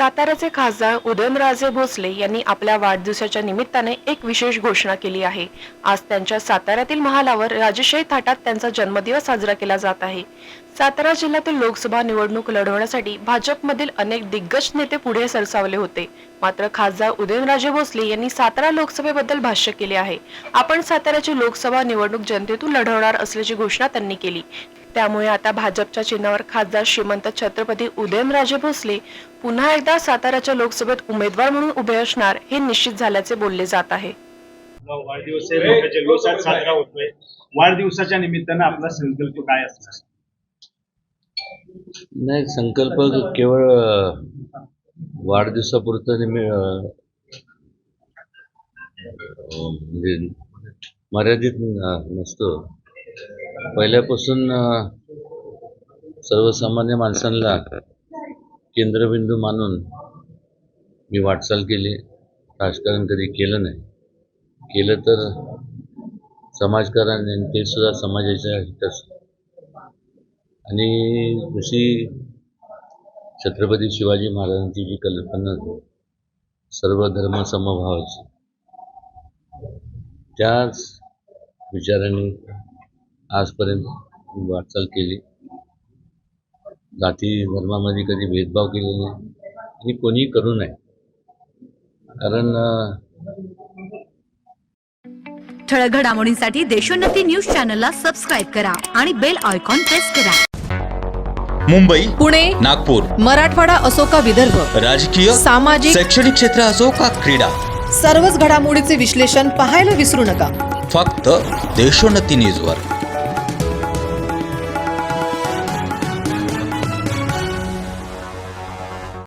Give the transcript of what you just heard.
साताऱ्याचे खासदार उदयनराजे भोसले यांनी आपल्या वाढदिवसाच्या निमित्ताने एक विशेष घोषणा केली आहे. आज त्यांच्या साताऱ्यातील महालावर राजशाही थाटात त्यांचा जन्मदिवस साजरा केला जात आहे. सातारा जिल्ह्यातील लोकसभा निवडणूक लढवण्यासाठी भाजपमधील अनेक दिग्गज नेते पुढे सरसावले होते. मात्र खासदार उदयनराजे भोसले यांनी सातारा लोकसभेबद्दल भाष्य केले आहे. आपण साताऱ्याची लोकसभा निवडणूक जनतेतून लढवणार असल्याची घोषणा त्यांनी केली. त्यामुळे आता भाजपच्या चिन्हावर खासदार श्रीमंत छत्रपती उदयनराजे भोसले पुन्हा एकदा साताऱ्याच्या लोकसभेत उमेदवार म्हणून उभे असणार हे निश्चित झाल्याचे बोलले जात आहे. वाढदिवस आहे मोठ्या जल्लोषात साजरा होतोय. वाढदिवसाच्या निमित्तानं आपला संकल्प काय असणार? नाही संकल्प केवळ वाढदिवसापुरतं म्हणजे मर्यादित नसतो. पहिल्यापासून सर्वसामान्य माणसांना केंद्रबिंदू मानून मी वाटचाल केली. राजकारण कधी केलं नाही. केलं तर समाजकारण ते सुद्धा समाजाच्या हिताचं. आणि जशी छत्रपती शिवाजी महाराजांची जी कल्पना होती, सर्व धर्म समभावाची त्याच विचाराने आजपर्यंत वाटचाल केली. जाती धर्मामध्ये कधी भेदभाव केलेला नाही आणि कोणीही करू नये. कारण ठळक घडामोडींसाठी देशोन्नती न्यूज चॅनलला सबस्क्राईब करा आणि बेल आयकॉन प्रेस करा. मुंबई पुणे नागपूर मराठवाडा असो का विदर्भ राजकीय सामाजिक शैक्षणिक क्षेत्र असो का क्रीडा सर्वच घडामोडीचे विश्लेषण पाहायला विसरू नका. फक्त देशोन्नती न्यूजवर.